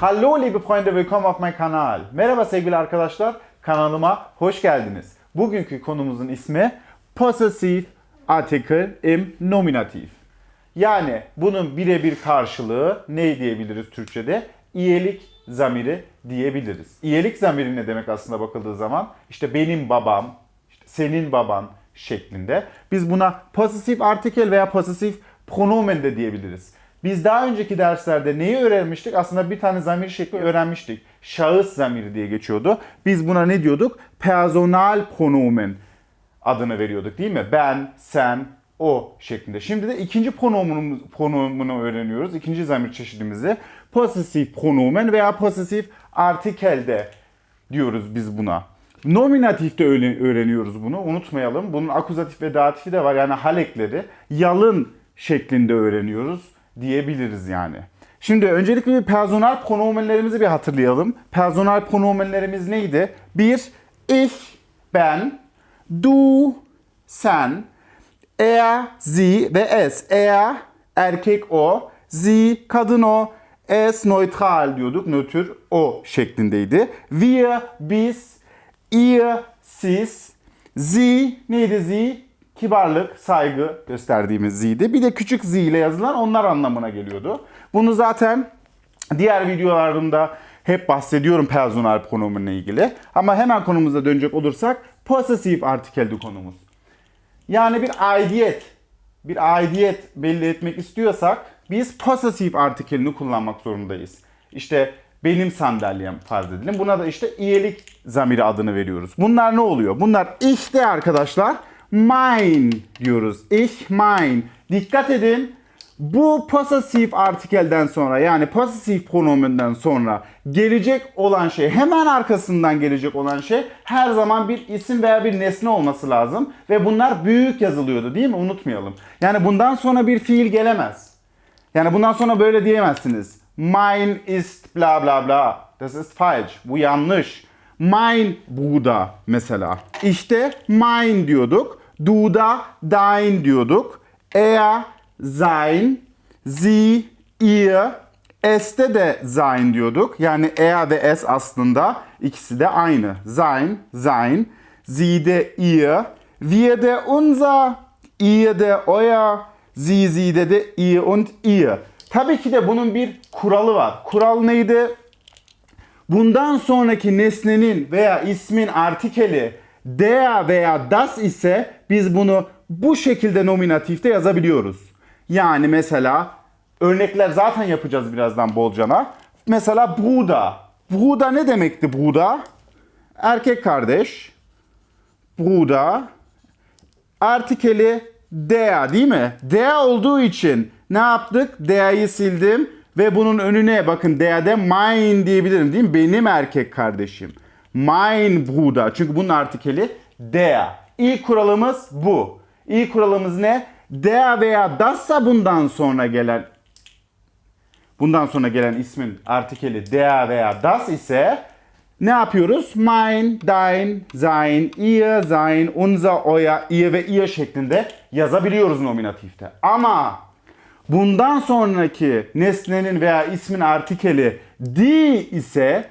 Hallo liebe Freunde, willkommen auf meinem Kanal. Merhaba sevgili arkadaşlar, kanalıma hoş geldiniz. Bugünkü konumuzun ismi Possessive Article im Nominativ. Yani bunun birebir karşılığı ne diyebiliriz Türkçe'de? İyelik zamiri diyebiliriz. İyelik zamiri ne demek aslında bakıldığı zaman? İşte benim babam, işte senin baban şeklinde. Biz buna possessive article veya possessive pronomen de diyebiliriz. Biz daha önceki derslerde neyi öğrenmiştik? Aslında bir tane zamir şekli öğrenmiştik. Şahıs zamiri diye geçiyordu. Biz buna ne diyorduk? Personal pronomen adını veriyorduk değil mi? Ben, sen, o şeklinde. Şimdi de ikinci pronomunumuz, pronomunu öğreniyoruz. İkinci zamir çeşidimizi. Possessive pronomen veya possessive article de diyoruz biz buna. Nominatifte öğreniyoruz bunu. Unutmayalım. Bunun akuzatif ve datifi de var. Yani halekleri yalın şeklinde öğreniyoruz diyebiliriz yani. Şimdi öncelikle bir personel pronomenlerimizi bir hatırlayalım. Personel pronomenlerimiz neydi? Bir, ich, ben, du, sen, er, sie ve es. Er, erkek o, sie, kadın o, es, neutral diyorduk. Nötr o şeklindeydi. Wir, biz, ihr, siz, sie, neydi sie? Kibarlık, saygı gösterdiğimiz z'ydi. Bir de küçük z ile yazılan onlar anlamına geliyordu. Bunu zaten diğer videolarımda hep bahsediyorum personel pronomenle ilgili. Ama hemen konumuza dönecek olursak possessive article'di konumuz. Yani bir aidiyet, bir aidiyet belli etmek istiyorsak biz possessive article'ini kullanmak zorundayız. İşte benim sandalyem farz edelim. Buna da işte iyilik zamiri adını veriyoruz. Bunlar ne oluyor? Bunlar işte arkadaşlar mine diyoruz. Ich mine. Dikkat edin. Bu possessive artikelden sonra yani possessive pronomenden sonra gelecek olan şey hemen arkasından gelecek olan şey her zaman bir isim veya bir nesne olması lazım ve bunlar büyük yazılıyordu değil mi? Unutmayalım. Yani bundan sonra bir fiil gelemez. Yani bundan sonra böyle diyemezsiniz. Mein ist bla bla bla. Das ist falsch. Bu yanlış. Mein Bruder mesela. İşte mein diyorduk. Du da dein diyorduk. Er, sein, sie, ihr, es'te de sein diyorduk. Yani er ve es aslında ikisi de aynı. Sein, sein, sie de ihr, wir de unser, ihr de euer, sie, sie de de ihr und ihr. Tabii ki de bunun bir kuralı var. Kural neydi? Bundan sonraki nesnenin veya ismin artikeli der veya das ise biz bunu bu şekilde nominatifte yazabiliyoruz. Yani mesela örnekler zaten yapacağız birazdan bolcana. Mesela Bruder. Bruder ne demekti Bruder? Erkek kardeş. Bruder. Artikeli der değil mi? Der olduğu için ne yaptık? Der'yi sildim ve bunun önüne bakın der'de mein diyebilirim değil mi? Benim erkek kardeşim. Mein Bruder. Çünkü bunun artikeli der. İlk kuralımız bu. İlk kuralımız ne? Der veya das'sa bundan sonra gelen bundan sonra gelen ismin artikeli der veya das ise ne yapıyoruz? Mein, dein, sein, ihr, sein, unser, euer, ihr ve ihr şeklinde yazabiliyoruz nominatifte. Ama bundan sonraki nesnenin veya ismin artikeli di ise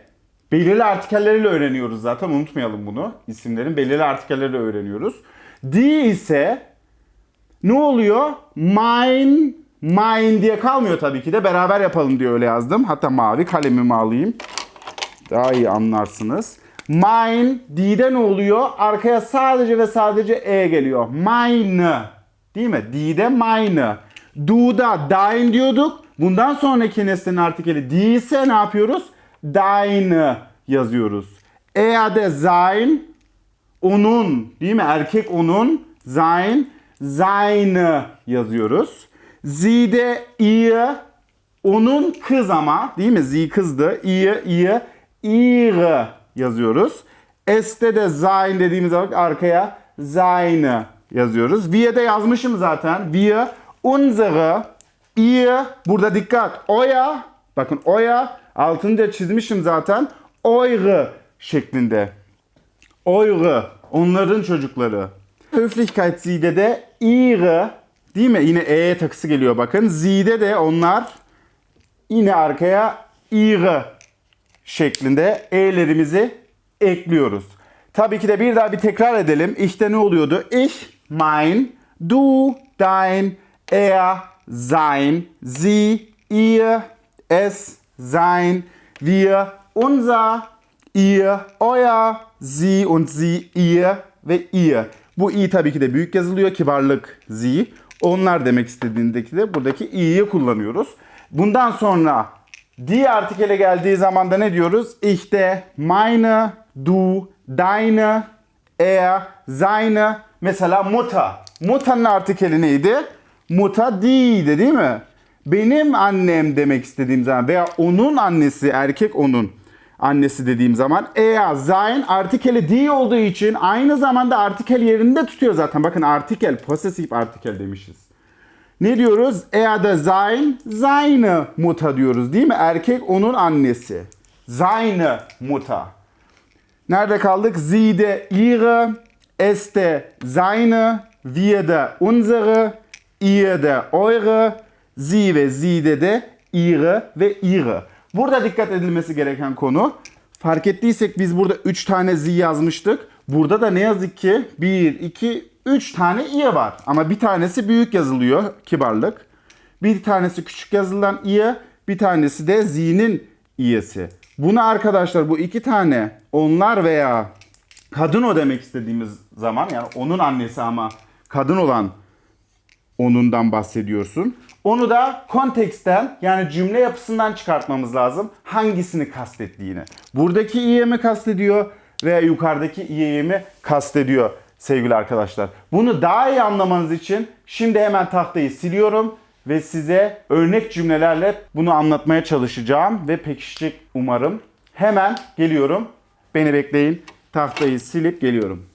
belirli artikelleriyle öğreniyoruz zaten unutmayalım bunu. İsimlerin belirli artikelleriyle öğreniyoruz. Di ise ne oluyor? Mine, mine diye kalmıyor tabii ki de. Beraber yapalım diye öyle yazdım. Hatta mavi kalemimi alayım. Daha iyi anlarsınız. Mine, D'de ne oluyor? Arkaya sadece ve sadece E geliyor. Mine. Değil mi? D'de mine. Du'da dein diyorduk. Bundan sonraki nesnenin artikeli D ise ne yapıyoruz? Deine yazıyoruz. E'de sein, onun değil mi? Erkek onun. Sein, seine yazıyoruz. Zide ihr, onun kız ama değil mi? Sie kızdı. Ihr, ihr, ihre yazıyoruz. Es'te de sein dediğimiz zaman arkaya seine yazıyoruz. Wir'de yazmışım zaten. Wir, unsere, ihr, burada dikkat. Euer, bakın euer, altını çizmişim zaten. Eure şeklinde. Eure, onların çocukları. Höflichkeitssiede de ihre, değil mi? Yine e'ye takısı geliyor bakın. Zide de onlar yine arkaya ihre şeklinde e'lerimizi ekliyoruz. Tabii ki de bir daha bir tekrar edelim. İşte ne oluyordu? Ich, mein, du, dein, er, sein, sie, ihr, es, sein, wir, unser, ihr, euer, sie und sie, ihr ve ihr. Bu i tabii ki de büyük yazılıyor. Kibarlık sie. Onlar demek istediğindeki de buradaki i'yi kullanıyoruz. Bundan sonra die artikele geldiği zaman da ne diyoruz? Ich meine, du, deine, er, seine. Mesela Mutter. Mutter'ın artikeli neydi? Mutter die'ydi değil mi? Benim annem demek istediğim zaman veya onun annesi, erkek onun annesi dediğim zaman er, sein artikeli die olduğu için aynı zamanda artikel yerinde tutuyor zaten. Bakın artikel, possessive artikel demişiz. Ne diyoruz? Er de sein, seine Mutter diyoruz değil mi? Erkek onun annesi. Seine Mutter. Nerede kaldık? Sie ihre, es de seine, wir de unsere, ihr de eure, sie ve sie de ihre ve ihre. Burada dikkat edilmesi gereken konu fark ettiysek biz burada 3 tane zi yazmıştık. Burada da ne yazık ki 1, 2, 3 tane i var. Ama bir tanesi büyük yazılıyor kibarlık. Bir tanesi küçük yazılan i, bir tanesi de z'nin i'si. Bunu arkadaşlar bu iki tane onlar veya kadın o demek istediğimiz zaman yani onun annesi ama kadın olan onundan bahsediyorsun. Onu da konteksten yani cümle yapısından çıkartmamız lazım. Hangisini kastettiğini. Buradaki iye mi kastediyor veya yukarıdaki iyeyi mi kastediyor sevgili arkadaşlar. Bunu daha iyi anlamanız için şimdi hemen tahtayı siliyorum ve size örnek cümlelerle bunu anlatmaya çalışacağım ve pekişecek umarım. Hemen geliyorum. Beni bekleyin. Tahtayı silip geliyorum.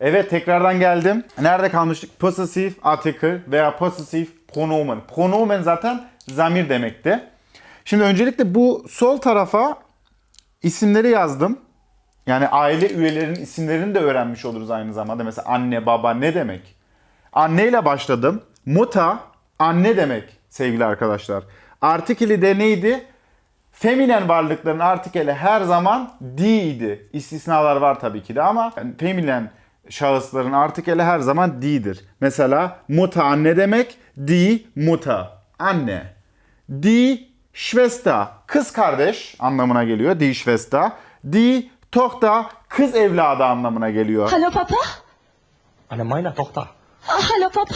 Evet tekrardan geldim. Nerede kalmıştık? Possessive article veya possessive pronomen. Pronomen zaten zamir demekti. Şimdi öncelikle bu sol tarafa isimleri yazdım. Yani aile üyelerinin isimlerini de öğrenmiş oluruz aynı zamanda. Mesela anne, baba ne demek? Anneyle başladım. Muta anne demek sevgili arkadaşlar. Artikeli de neydi? Feminen varlıkların artikeli her zaman di'ydi. İstisnalar var tabii ki de ama yani feminen şahısların artikeli her zaman di'dir. Mesela muta anne demek, di muta anne. Di Schwester kız kardeş anlamına geliyor. Die Schwester. Die Tochter kız evladı anlamına geliyor. Hallo Papa? Eine meiner Tochter. Ah, hallo Papa?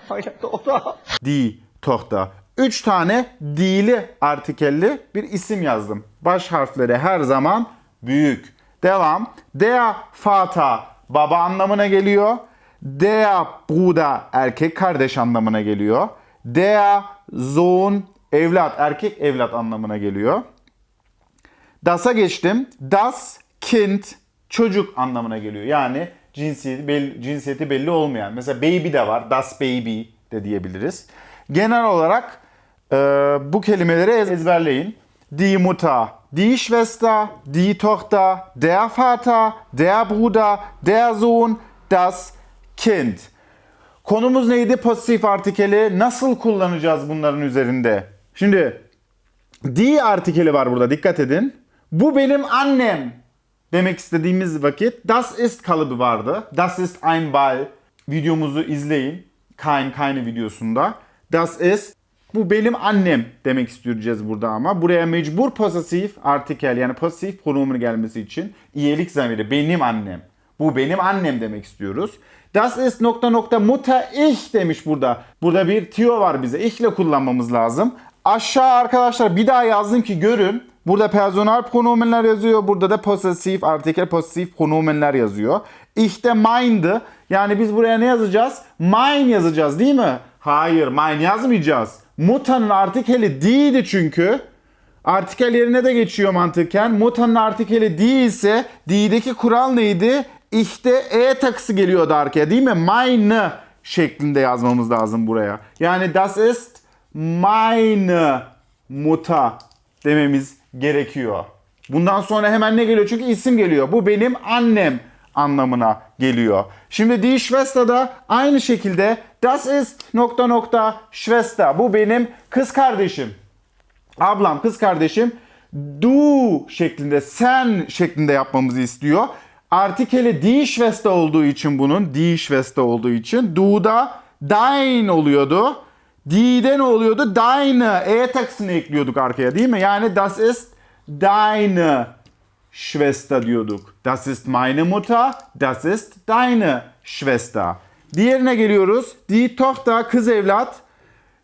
Meine Tochter. Die Tochter. Üç tane di'li artikelli bir isim yazdım. Baş harfleri her zaman büyük. Devam. Der Vater baba anlamına geliyor. Der Bruder erkek kardeş anlamına geliyor. Der Sohn evlat erkek evlat anlamına geliyor. Das'a geçtim. Das Kind çocuk anlamına geliyor. Yani cinsiyeti belli, cinsiyeti belli olmayan. Mesela baby de var. Das baby de diyebiliriz. Genel olarak e, bu kelimeleri ez- ezberleyin. Die Mutter, die Schwester, die Tochter, der Vater, der Bruder, der Sohn, das Kind. Konumuz neydi? Pozitif artikeli. Nasıl kullanacağız bunların üzerinde? Şimdi die artikeli var burada dikkat edin. Bu benim annem demek istediğimiz vakit das ist kalıbı vardı. Das ist ein Ball videomuzu izleyin. Kein keine videosunda. Das ist bu benim annem demek istiyoruz burada ama. Buraya mecbur pozitif artikel yani pozitif pronomen gelmesi için iyilik zamiri benim annem. Bu benim annem demek istiyoruz. Das ist nokta nokta Mutter ich demiş burada. Burada bir tio var bize. Ich ile kullanmamız lazım. Aşağı arkadaşlar bir daha yazdım ki görün. Burada personal pronomenler yazıyor. Burada da possessive artikel possessive pronomenler yazıyor. Ich de mein'dı. Yani biz buraya ne yazacağız? Mine yazacağız değil mi? Hayır mine yazmayacağız. Muta'nın artikeli die'ydi çünkü. Artikel yerine de geçiyor mantıken. Muta'nın artikeli die ise die'deki kural neydi? İşte e takısı geliyordu arkaya değil mi? Meine şeklinde yazmamız lazım buraya. Yani das ist meine Mutter dememiz gerekiyor. Bundan sonra hemen ne geliyor? Çünkü isim geliyor. Bu benim annem anlamına geliyor. Şimdi die Schwester da aynı şekilde das ist nokta nokta Schwester. Bu benim kız kardeşim. Ablam, kız kardeşim. du şeklinde, sen şeklinde yapmamızı istiyor. Artikeli die Schwester olduğu için bunun, die Schwester olduğu için du'da dein oluyordu. Die'de ne oluyordu? Deine. E takısını ekliyorduk arkaya değil mi? Yani das ist deine Schwester diyorduk. Das ist meine Mutter, das ist deine Schwester. Diğerine geliyoruz. Die Tochter, kız evlat.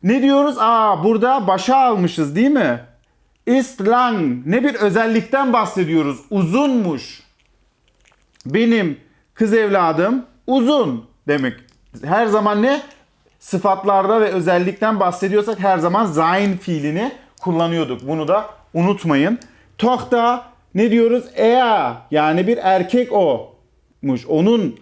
Ne diyoruz? Aa burada başa almışız değil mi? Ist lang. Ne bir özellikten bahsediyoruz. Uzunmuş. Benim kız evladım uzun demek. Her zaman ne? Sıfatlarda ve özellikten bahsediyorsak her zaman sein fiilini kullanıyorduk. Bunu da unutmayın. Tochter ne diyoruz? Er yani bir erkek o'muş. Onun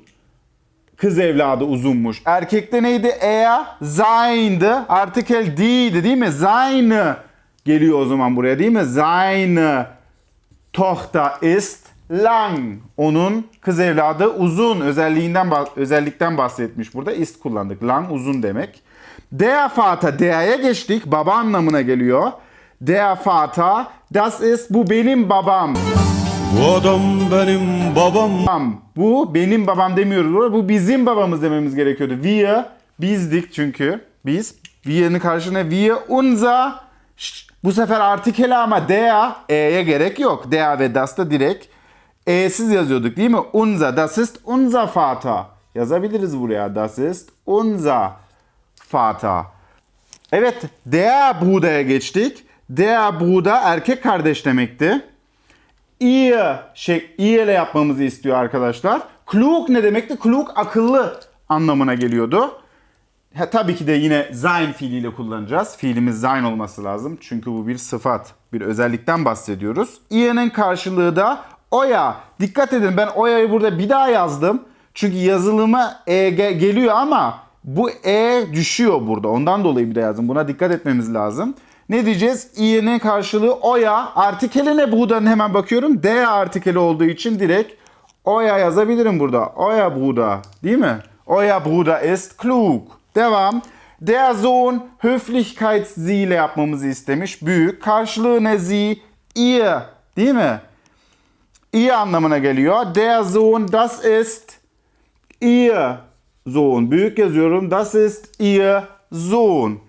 kız evladı uzunmuş. Erkekte neydi? Er, sein'di. Artikel die'di değil mi? Seine geliyor o zaman buraya değil mi? Seine Tochter ist lang. Onun kız evladı uzun özelliğinden özellikten bahsetmiş burada. Ist kullandık. Lang uzun demek. Der Vater, der'e geçtik. Baba anlamına geliyor. Der Vater, das ist bu benim babam. Bu adam benim babam. babam. Bu benim babam demiyoruz. Bu bizim babamız dememiz gerekiyordu. Wir bizdik çünkü. Biz. Wir'nin karşılığında wir unser. Ş- Bu sefer artikeli ama der e'ye gerek yok. Der ve das da direkt e'siz yazıyorduk değil mi? Unser. Das ist unser Vater. Yazabiliriz buraya. Das ist unser Vater. Evet, der Bruder'e geçtik. Der Bruder erkek kardeş demekti. ihr şey ihr ile yapmamızı istiyor arkadaşlar. Klug ne demekti? Klug akıllı anlamına geliyordu. Ha, tabii ki de yine sein fiiliyle kullanacağız. Fiilimiz sein olması lazım. Çünkü bu bir sıfat, bir özellikten bahsediyoruz. I'nin karşılığı da oya. Dikkat edin ben oya'yı burada bir daha yazdım. Çünkü yazılıma e ge- geliyor ama bu e düşüyor burada. Ondan dolayı bir de yazdım. Buna dikkat etmemiz lazım. Ne diyeceğiz? i'nin karşılığı oya. Artikeli ne buradan hemen bakıyorum. D artikeli olduğu için direkt oya yazabilirim burada. Oya Bruder. Değil mi? Oya Bruder ist klug. Devam. Der Sohn Höflichkeits-Sie ile yapmamızı istemiş. Büyük. Karşılığı ne Sie? Ihr. Değil mi? Ihr anlamına geliyor. Der Sohn das ist ihr Sohn. Büyük yazıyorum. Das ist ihr Sohn.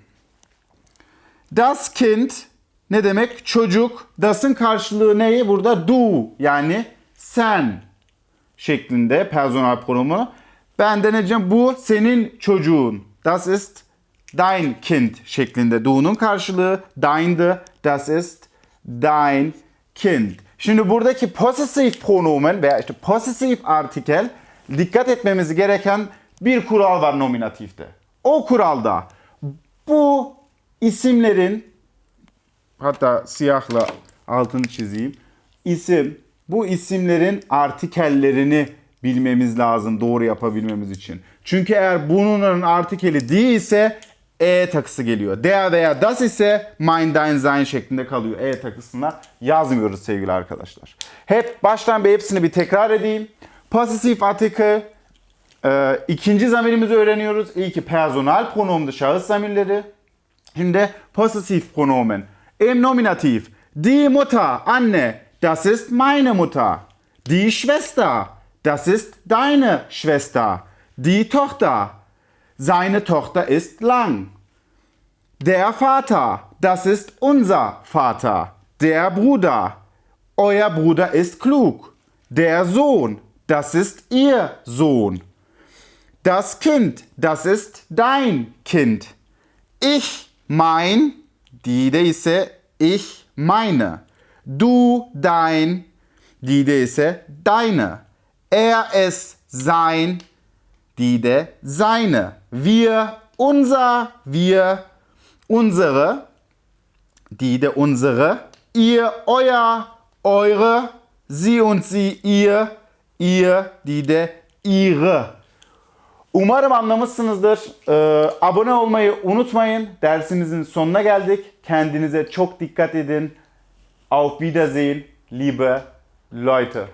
Das Kind ne demek? Çocuk. Das'ın karşılığı neyi? Burada du yani sen şeklinde personal pronomu. Ben de ne diyeceğim? Bu senin çocuğun. Das ist dein Kind şeklinde. Du'nun karşılığı dein'dı. Das ist dein Kind. Şimdi buradaki possessive pronomen veya işte possessive artikel dikkat etmemiz gereken bir kural var nominatifte. O kuralda bu isimlerin hatta siyahla altını çizeyim. İsim, bu isimlerin artikellerini bilmemiz lazım doğru yapabilmemiz için. Çünkü eğer bunların artikeli değilse e takısı geliyor. Der veya das ise mein, dein, sein şeklinde kalıyor. E takısına yazmıyoruz sevgili arkadaşlar. Hep baştan bir hepsini bir tekrar edeyim. Possessive artikel, ee, ikinci zamirimizi öğreniyoruz. İlki personal pronomdu şahıs zamirleri. Şimdi possessive pronomen. Im Nominativ. Die Mutter, Anne, das ist meine Mutter. Die Schwester, das ist deine Schwester. Die Tochter, seine Tochter ist lang. Der Vater, das ist unser Vater. Der Bruder, euer Bruder ist klug. Der Sohn, das ist ihr Sohn. Das Kind, das ist dein Kind. Ich, mein, die ise ich, meine. Du, dein, die ise deine. Er, es, sein, die de seine. Wir, unser, wir, unsere, die de unsere. Ihr, euer, eure. Sie und sie, ihr, ihr, die de ihre. Umarım anlamışsınızdır. Ee, abone olmayı unutmayın. Dersimizin sonuna geldik. Kendinize çok dikkat edin. Auf Wiedersehen, liebe Leute.